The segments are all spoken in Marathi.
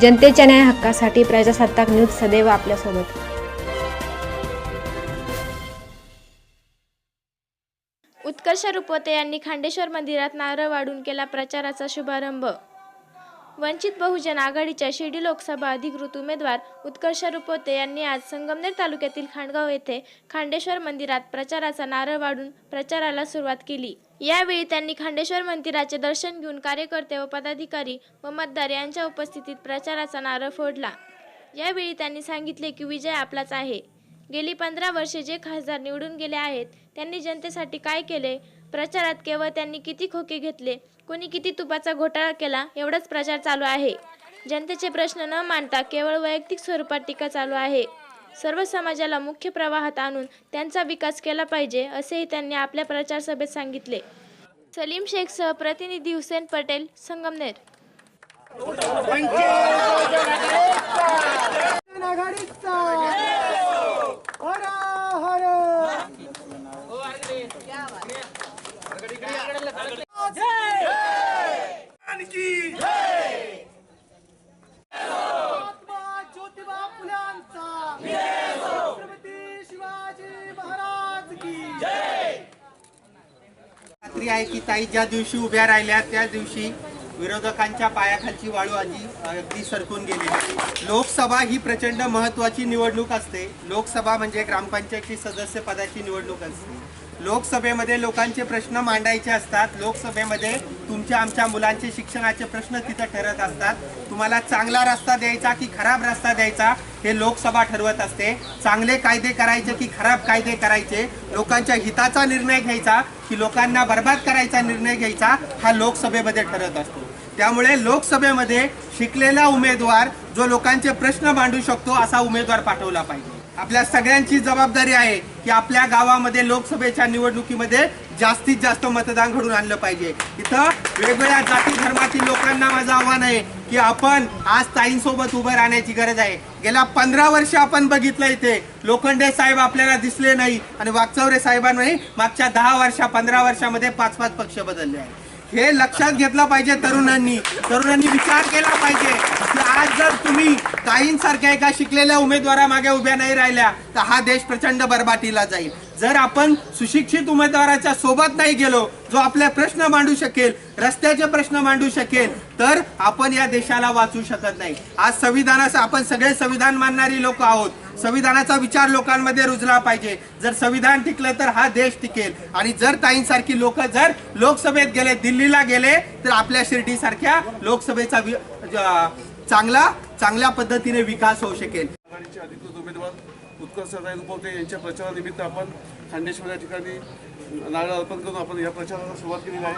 जनतेच्या न्याय हक्कासाठी प्रजासत्ताक न्यूज सदैव आपल्यासोबत. उत्कर्ष रुपोते यांनी खांडेश्वर मंदिरात नारळ वाढून केला प्रचाराचा शुभारंभ. वंचित बहुजन आघाडीच्या शिर्डी लोकसभा अधिकृत उमेदवार उत्कर्ष रुपोते यांनी आज संगमनेर तालुक्यातील खांडगाव येथे खांडेश्वर मंदिरात प्रचाराचा नारळ वाढून प्रचाराला सुरुवात केली. यावेळी त्यांनी खांडेश्वर मंदिराचे दर्शन घेऊन कार्यकर्ते व पदाधिकारी व मतदार यांच्या उपस्थितीत प्रचाराचा नारळ फोडला. यावेळी त्यांनी सांगितले की विजय आपलाच आहे. गेली पंधरा वर्षे जे खासदार निवडून गेले आहेत त्यांनी जनतेसाठी काय केले? प्रचारात केवळ त्यांनी किती खोके घेतले कोणी किती तुपाचा घोटाळा केला एवढाच प्रचार चालू आहे. जनतेचे प्रश्न न मांडता केवळ वैयक्तिक स्वरूपात टीका चालू आहे. सर्व समाजाला मुख्य प्रवाहात आणून त्यांचा विकास केला पाहिजे असेही त्यांनी आपल्या प्रचार सभेत सांगितले. सलीम शेखसह प्रतिनिधी हुसेन पटेल संगमनेर. आघाडीचा ज्योतिबा शिवाजी महाराज खात्री आहे की ताई ज्या दिवशी उभ्या राहिल्या त्या दिवशी विरोधकांच्या पायाखालची वाळू आजी अगदी सरकून गेली. लोकसभा ही प्रचंड महत्वाची निवडणूक असते. लोकसभा म्हणजे ग्रामपंचायतची सदस्य पदाची निवडणूक असते. लोकसभेमध्ये लोकांचे प्रश्न मांडायचे असतात. लोकसभेमध्ये तुमच्या आमच्या मुलांचे शिक्षणाचे प्रश्न तिथं ठरत असतात. तुम्हाला चांगला रस्ता द्यायचा की खराब रस्ता द्यायचा हे लोकसभा ठरवत असते. चांगले कायदे करायचे की खराब कायदे करायचे. लोकांच्या हिताचा निर्णय घ्यायचा की लोकांना बर्बाद करायचा निर्णय घ्यायचा हा लोकसभेमध्ये ठरत असतो. त्यामुळे लोकसभेमध्ये शिकलेला उमेदवार जो लोकांचे प्रश्न मांडू शकतो असा उमेदवार पाठवला पाहिजे. आपल्या सगळ्यांची जबाबदारी आहे की आपल्या गावामध्ये लोकसभेच्या निवडणुकीमध्ये जास्तीत जास्त मतदान घडून आणलं पाहिजे. इथं वेगवेगळ्या जाती धर्मातील लोकांना माझं आव्हान आहे की आपण आज ताईंसोबत उभं राहण्याची गरज आहे. गेल्या पंधरा वर्ष आपण बघितलं इथे. लोखंडे साहेब आपल्याला दिसले नाही आणि वागचौरे साहेबांनाही मागच्या दहा वर्षा पंधरा वर्षामध्ये पाच पाच पक्ष बदलले आहेत. हे लक्षात घेतलं पाहिजे तरुणांनी. तरुणांनी विचार केला पाहिजे की आज जर तुम्ही काहींसारख्या एका शिकलेल्या उमेदवारा मागे उभ्या नाही राहिल्या तर हा देश प्रचंड बरबाटीला जाईल. जर आपण सुशिक्षित उमेदवाराच्या सोबत नाही गेलो जो आपले प्रश्न मांडू शकेल रस्त्याचे प्रश्न मांडू शकेल तर आपण या देशाला वाचू शकत नाही. आज संविधानाचं आपण सगळे संविधान मानणारी लोक आहोत. संविधानाचा विचार लोकांमध्ये रुजला पाहिजे. जर संविधान टिकलं तर हा देश टिकेल. आणि जर ताईंसारखी लोक जर लोकसभेत गेले दिल्लीला गेले तर आपल्या शिर्डीसारख्या लोकसभेचा वि- ज- चांगला चांगल्या पद्धतीने विकास होऊ शकेल. अधिकृत उमेदवार उत्कर्ष रुपवते यांच्या प्रचारानिमित्त आपण खांडेश्वर या ठिकाणी नारळ अर्पण करून आपण या प्रचाराला सुरुवात केलेली आहे.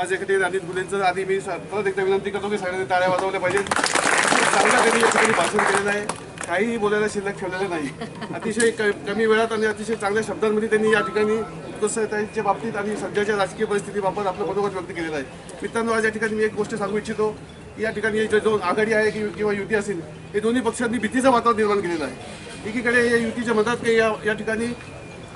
आज एखादी अनिल गुलेंचं आधी मी परत एकदा विनंती करतो की सगळ्यांनी टाळ्या वाजवल्या पाहिजेत. चांगल्या त्यांनी या ठिकाणी भाषण केलेलं आहे. काहीही बोलायला शिल्लक ठेवलेलं नाही. अतिशय कमी वेळात आणि अतिशय चांगल्या शब्दांमध्ये त्यांनी या ठिकाणी उत्कर्षताईच्या बाबतीत आणि सध्याच्या राजकीय परिस्थितीबाबत आपलं मनोगत व्यक्त केलेलं आहे. मित्रांनो आज या ठिकाणी मी एक गोष्ट सांगू इच्छितो. या ठिकाणी जो दोन आघाडी आहे किंवा युती असेल हे दोन्ही पक्षांनी भीतीचं वातावरण निर्माण केलेलं आहे. एकीकडे या युतीच्या मदत की या या ठिकाणी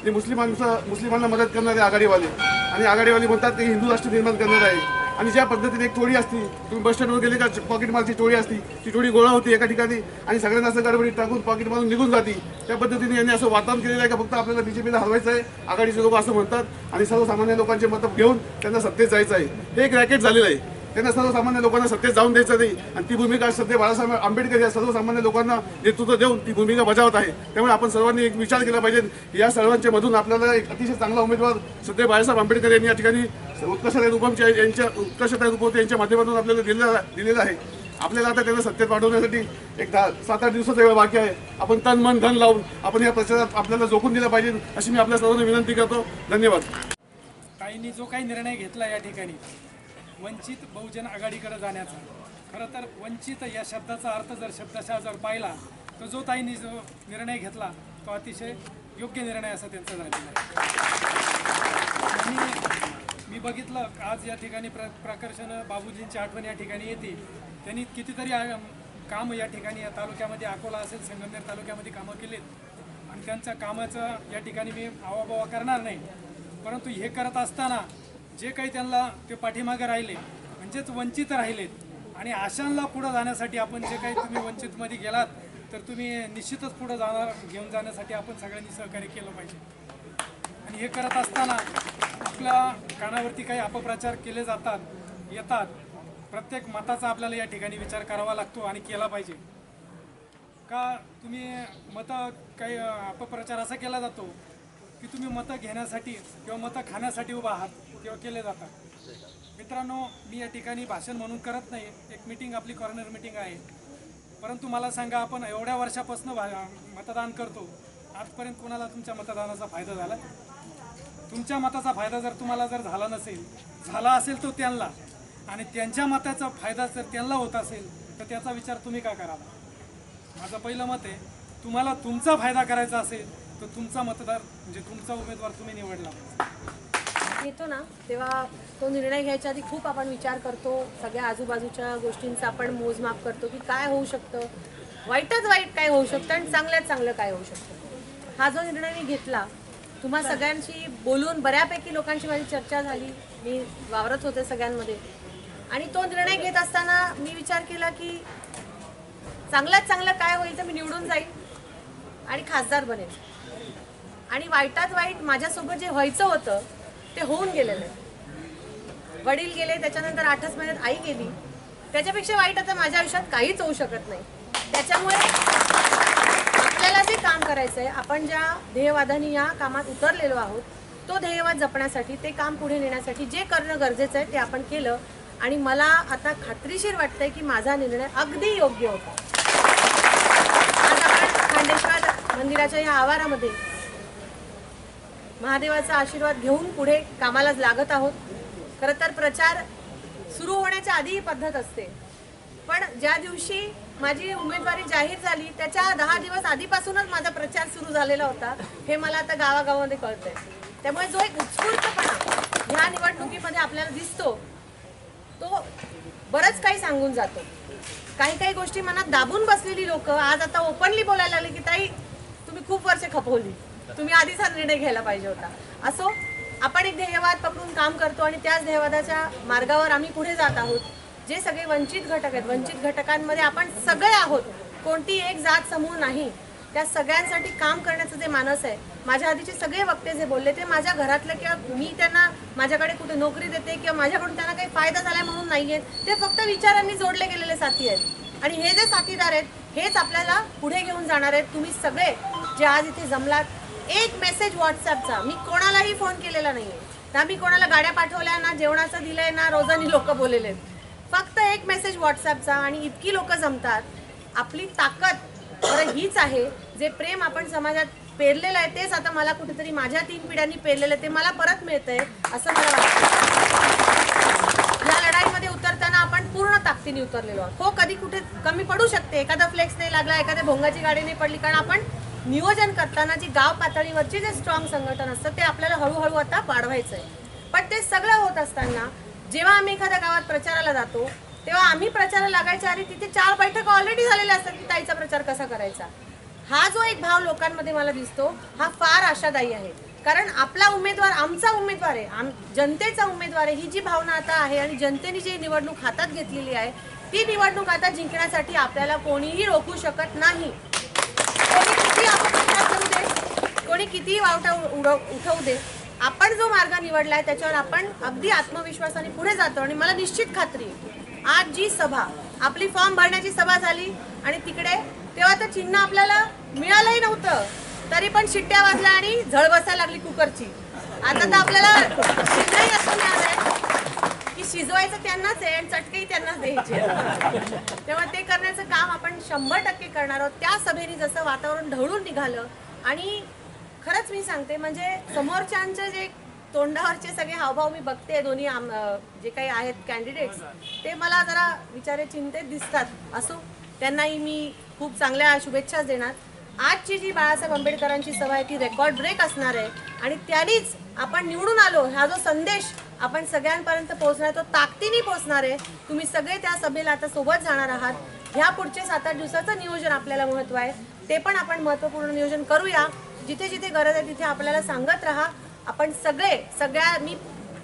ते मुस्लिमांचं मुस्लिमांना मदत करणारे आघाडीवाले आणि आघाडीवाले म्हणतात की हिंदू राष्ट्र निर्माण करणार आहे. आणि ज्या पद्धतीने एक टोळी असती तुम्ही बस स्टँडवर गेले का पॉकेट मारची टोळी असती ती टोळी गोळा होती एका ठिकाणी आणि सगळ्यांना असं गडबडीत टाकून पॉकेट मारून निघून जाती. त्या पद्धतीने यांनी असं वातावरण केलेलं आहे का फक्त आपल्याला बीजेपीला हरवायचं आहे आघाडीचे लोक असं म्हणतात आणि सर्वसामान्य लोकांचे मतं घेऊन त्यांना सत्तेत जायचं आहे. हे एक रॅकेट झालेलं आहे. त्यांना सर्वसामान्य लोकांना सत्तेत जाऊन द्यायचं नाही. आणि ती भूमिका सध्या बाळासाहेब आंबेडकर या सर्वसामान्य लोकांना नेतृत्व देऊन ती भूमिका बजावत आहे. त्यामुळे आपण सर्वांनी एक विचार केला पाहिजे. या सर्वांच्या मधून आपल्याला एक अतिशय चांगला उमेदवार सध्या बाळासाहेब आंबेडकर यांनी या ठिकाणी उत्कर्षताई रूपमच्या यांच्या उत्कर्षताई रूपवते यांच्या माध्यमातून आपल्याला दिलेला दिलेला आहे. आपल्याला आता त्यांना सत्तेत वाढवण्यासाठी एक दहा सात आठ दिवसाचा वेळ बाकी आहे. आपण तन मन धन लावून आपण या प्रचारात आपल्याला जोखून दिलं पाहिजे अशी मी आपल्या सर्वांना विनंती करतो. धन्यवाद. काहींनी जो काही निर्णय घेतला या ठिकाणी वंचित बहुजन आघाडीकडे जाण्याचा. खरं तर वंचित या शब्दाचा अर्थ जर शब्दशः जर पाहिला तर जो ताईंनी जो निर्णय घेतला तो अतिशय योग्य निर्णय असा त्यांचा झालेला आहे. मी बघितलं आज या ठिकाणी प्र प्रकर्षण बाबूजींची आठवण या ठिकाणी येते. त्यांनी कितीतरी काम या ठिकाणी या तालुक्यामध्ये अकोला असेल संगमनेर तालुक्यामध्ये कामं केलीत. आणि त्यांच्या कामाचं या ठिकाणी मी आवाबावा करणार नाही. परंतु हे करत असताना जे काही त्यांना ते पाठीमागे राहिले म्हणजेच वंचित राहिलेत. आणि आशांना पुढं जाण्यासाठी आपण जे काही तुम्ही वंचितमध्ये गेलात तर तुम्ही निश्चितच पुढं जाणार घेऊन जाण्यासाठी आपण सगळ्यांनी सहकार्य केलं पाहिजे. आणि हे करत असताना आपल्या कानावरती काही अपप्रचार केले जातात येतात. प्रत्येक मताचा आपल्याला या ठिकाणी विचार करावा लागतो आणि केला पाहिजे. का तुम्ही मतं काही अपप्रचार असा केला जातो की तुम्ही मतं घेण्यासाठी किंवा मतं खाण्यासाठी उभा आहात किंवा केले जातात. मित्रांनो मी या ठिकाणी भाषण म्हणून करत नाही. एक मिटिंग आपली कॉर्नर मिटिंग आहे. परंतु मला सांगा आपण एवढ्या वर्षापासून मतदान करतो. आजपर्यंत कोणाला तुमच्या मतदानाचा फायदा झाला? तुमच्या मताचा फायदा जर तुम्हाला जर झाला नसेल झाला असेल तो त्यांना. आणि त्यांच्या मताचा फायदा जर त्यांना होत असेल तर त्याचा विचार तुम्ही का करावा? माझं पहिलं मत आहे तुम्हाला तुमचा फायदा करायचा असेल तर तुमचा मतदार म्हणजे तुमचा उमेदवार तुम्ही निवडला. येतो ना. तेव्हा तो निर्णय घ्यायच्या आधी खूप आपण विचार करतो. सगळ्या आजूबाजूच्या गोष्टींचा आपण मोजमाप करतो की काय होऊ शकतं. वाईटच वाईट काय होऊ शकतं आणि चांगल्यात चांगलं काय होऊ शकतं. हा जो निर्णय मी घेतला तुम्हा सगळ्यांशी बोलून बऱ्यापैकी लोकांची माझी चर्चा झाली. मी वावरत होते सगळ्यांमध्ये. आणि तो निर्णय घेत असताना मी विचार केला की चांगल्यात चांगलं काय होईल तर मी निवडून जाईल आणि खासदार बनेल आणि वाईटात वाईट माझ्यासोबत जे व्हायचं होतं ते होऊन गेलेलं आहे. वडील गेले त्याच्यानंतर आठच महिन्यात आई गेली. त्याच्यापेक्षा वाईट आता माझ्या आयुष्यात काहीच होऊ शकत नाही. त्याच्यामुळे आपल्याला जे काम करायचं आहे आपण ज्या ध्येयवादाने या कामात उतरलेलो आहोत तो ध्येयवाद जपण्यासाठी ते काम पुढे नेण्यासाठी जे करणं गरजेचं आहे ते आपण केलं. आणि मला आता खात्रीशीर वाटतंय की माझा निर्णय अगदी योग्य होता. आज आपण खांडेश्वर मंदिराच्या या आवारामध्ये महादेवाचा आशीर्वाद घेऊन पुढे कामालाच लागत आहोत. खरं तर प्रचार सुरू होण्याच्या आधी ही पद्धत असते. पण ज्या दिवशी माझी उमेदवारी जाहीर झाली त्याच्या दहा दिवस आधीपासूनच माझा प्रचार सुरू झालेला होता हे मला आता गावागावामध्ये कळतंय. त्यामुळे जो एक उत्स्फूर्तपणा ह्या निवडणुकीमध्ये आपल्याला दिसतो तो बरंच काही सांगून जातो. काही काही गोष्टी मनात दाबून बसलेली लोक आज आता ओपनली बोलायला लागले की ताई तुम्ही खूप वर्ष खपवली. तुम्ही आधीच हा निर्णय घ्यायला पाहिजे होता. असो आपण एक ध्येयवाद पकडून काम करतो आणि त्याच ध्येयवादाच्या मार्गावर आम्ही पुढे जात आहोत. जे सगळे वंचित घटक आहेत वंचित घटकांमध्ये आपण सगळे आहोत. कोणती एक जात समूह नाही. त्या सगळ्यांसाठी काम करण्याचं जे मानस आहे माझ्या आधीचे सगळे वक्ते जे बोलले ते माझ्या घरातलं किंवा मी त्यांना माझ्याकडे कुठे नोकरी देते किंवा माझ्याकडून त्यांना काही फायदा झाला म्हणून नाही आहेत. ते फक्त विचारांनी जोडले गेलेले साथी आहेत. आणि हे जे साथीदार आहेत हेच आपल्याला पुढे घेऊन जाणार आहेत. तुम्ही सगळे जे आज इथे जमलात एक मेसेज व्हॉट्सअपचा मी कोणालाही फोन केलेला नाहीये. ना मी कोणाला गाड्या पाठवल्या ना जेवणाचं दिलंय ना रोजानी लोक बोललेले फक्त एक मेसेज व्हॉट्सअपचा आणि इतकी लोक जमतात. आपली ताकद बरं हीच आहे. जे प्रेम आपण समाजात पेरलेलं आहे तेच आता मला कुठेतरी माझ्या तीन पिढ्यांनी पेरलेलं आहे ते मला परत मिळतंय असं मला वाटतं. या लढाईमध्ये उतरताना आपण पूर्ण ताकदीने उतरलेलो आहोत. हो कधी कुठे कमी पडू शकते. एखादा फ्लेक्स नाही लागला एखाद्या भोंगाची गाडी नाही पडली कारण आपण नियोजन करताना जी गाव पातळीवरची जे स्ट्रॉंग संघटन असतं ते आपल्याला हळूहळू आता वाढवायचं आहे पण ते सगळं होत असताना जेव्हा आम्ही एखाद्या गावात प्रचाराला जातो तेव्हा आम्ही प्रचाराला लागायच्या आधी तिथे चार बैठका ऑलरेडी झालेल्या असतात की ताईचा प्रचार कसा करायचा. हा जो एक भाव लोकांमध्ये मला दिसतो हा फार आशादायी आहे. कारण आपला उमेदवार आमचा उमेदवार आहे. आम जनतेचा उमेदवार आहे. ही जी भावना आता आहे आणि जनतेने जी निवडणूक हातात घेतलेली आहे ती निवडणूक आता जिंकण्यासाठी आपल्याला कोणीही रोखू शकत नाही कोणी किती अपप्रचार करू कितीही वावटा उडव उठवू दे. आपण जो मार्ग निवडलाय त्याच्यावर आपण अगदी आत्मविश्वासाने पुढे जातो आणि मला निश्चित खात्री आज जी सभा आपली फॉर्म भरण्याची सभा झाली आणि तिकडे तेव्हा तर चिन्ह आपल्याला मिळालंही नव्हतं तरी पण शिट्ट्या वाजल्या आणि झळ बसायला लागली कुकरची. आता तर आपल्याला चिन्हही असं मिळालंय की शिजवायचं त्यांनाच आहे आणि चटकेही त्यांनाच द्यायचे तेव्हा ते करण्याचं काम आपण शंभर टक्के करणार आहोत. त्या सभेने जसं वातावरण ढवळून निघालं आणि खरंच मी सांगते म्हणजे समोरच्यांचे जे तोंडावरचे सगळे हावभाव मी बघते दोन्ही आम- जे काही आहेत कॅन्डिडेट्स ते मला जरा विचारे चिंतेत दिसतात. असो त्यांनाही मी खूप चांगल्या शुभेच्छा देणार. आजची जी बाळासाहेब आंबेडकरांची सभा आहे ती रेकॉर्ड ब्रेक असणार आहे. आणि त्यांनीच आपण निवडून आलो हा जो संदेश आपण सगळ्यांपर्यंत पोहोचणार तो ताकदीने पोहोचणार आहे. तुम्ही सगळे त्या सभेला आता सोबत जाणार आहात. ह्या पुढचे सात आठ दिवसाचं नियोजन आपल्याला महत्त्व आहे. ते पण आपण महत्त्वपूर्ण नियोजन करूया. जिथे जिथे गरज आहे तिथे आपल्याला सांगत राहा. आपण सगळे सगळ्या मी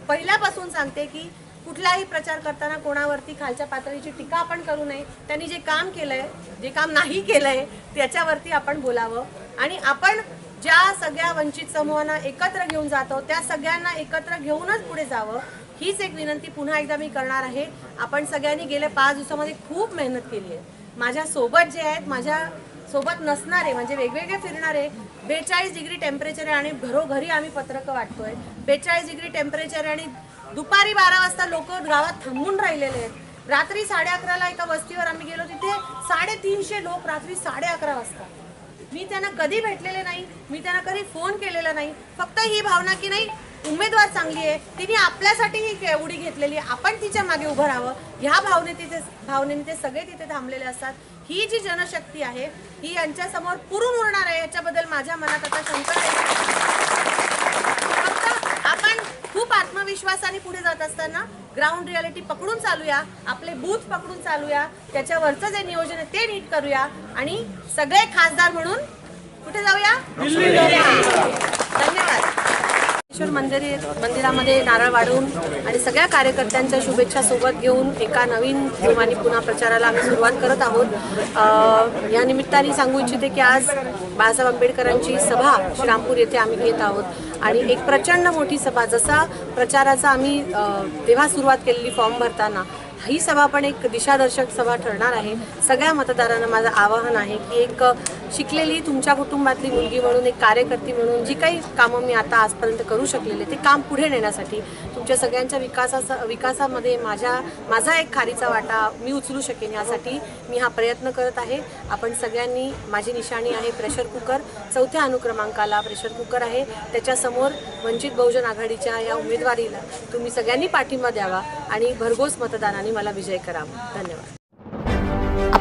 पहिल्यापासून सांगते की कुठलाही प्रचार करताना कोणावरती खालच्या पातळीची टीका आपण करू नये. त्यांनी जे काम केलं आहे जे काम नाही केलं आहे त्याच्यावरती आपण बोलावं. आणि आपण ज्या सगळ्या वंचित समूहांना एकत्र घेऊन जातो त्या सगळ्यांना एकत्र घेऊनच पुढे जावं हीच एक विनंती पुन्हा एकदा मी करणार आहे. आपण सगळ्यांनी गेल्या पाच दिवसामध्ये खूप मेहनत केली आहे. माझ्यासोबत जे आहेत माझ्या सोबत नसणारे म्हणजे वेगवेगळे फिरणारे बेचाळीस डिग्री टेम्परेचर आहे आणि घरोघरी आम्ही पत्रकं वाटतोय. बेचाळीस डिग्री टेम्परेचर आहे आणि दुपारी बारा वाजता लोक गावात थांबून राहिलेले आहेत. रात्री साडे अकराला एका वस्तीवर आम्ही गेलो तिथे साडेतीनशे लोक रात्री साडे अकरा वाजता. मी त्यांना कधी भेटलेले नाही मी त्यांना कधी फोन केलेला नाही. फक्त ही भावना की नाही उमेदवार चांगली आहे तिने आपल्यासाठी ही उडी घेतलेली आहे. आपण तिच्यामागे उभं राहावं. ह्या भावने तिथे भावनेने ते सगळे तिथे थांबलेले असतात. ही जी जनशक्ती आहे ही यांच्यासमोर पुरून उरणार आहे याच्याबद्दल माझ्या मनात आता शंका फक्त आपण खूप आत्मविश्वासाने पुढे जात असताना ग्राउंड रियालिटी पकडून चालूया आपले बूथ पकडून चालूया त्याच्यावरचं जे नियोजन आहे ते नीट करूया आणि सगळे खासदार म्हणून कुठे जाऊया? धन्यवाद. मंदिर मंदिरामध्ये नारळ वाढवून आणि सगळ्या कार्यकर्त्यांच्या शुभेच्छा सोबत घेऊन एका नवीन जोमाने पुन्हा प्रचाराला आम्ही सुरुवात करत आहोत. या निमित्ताने सांगू इच्छिते की आज बाळासाहेब आंबेडकरांची सभा श्रीरामपूर येथे आम्ही घेत आहोत. आणि एक प्रचंड मोठी सभा जसा प्रचाराचा आम्ही तेव्हा सुरुवात केलेली फॉर्म भरताना ही सभा पण एक दिशादर्शक सभा ठरणार आहे. सगळ्या मतदारांना माझं आवाहन आहे की एक शिकलेली तुमच्या कुटुंबातली मुलगी म्हणून एक कार्यकर्ती म्हणून जी काही कामं मी आता आजपर्यंत करू शकलेले ते काम पुढे नेण्यासाठी तुमच्या सगळ्यांच्या विकासा विकासामध्ये माझ्या माझा एक खारीचा वाटा मी उचलू शकेन यासाठी मी हा प्रयत्न करत आहे. आपण सगळ्यांनी माझी निशाणी आहे प्रेशर कुकर चौथ्या अनुक्रमांकाला प्रेशर कुकर आहे. त्याच्यासमोर वंचित बहुजन आघाडीच्या या उमेदवारीला तुम्ही सगळ्यांनी पाठिंबा द्यावा आणि भरघोस मतदानाने मला विजय करावा. धन्यवाद.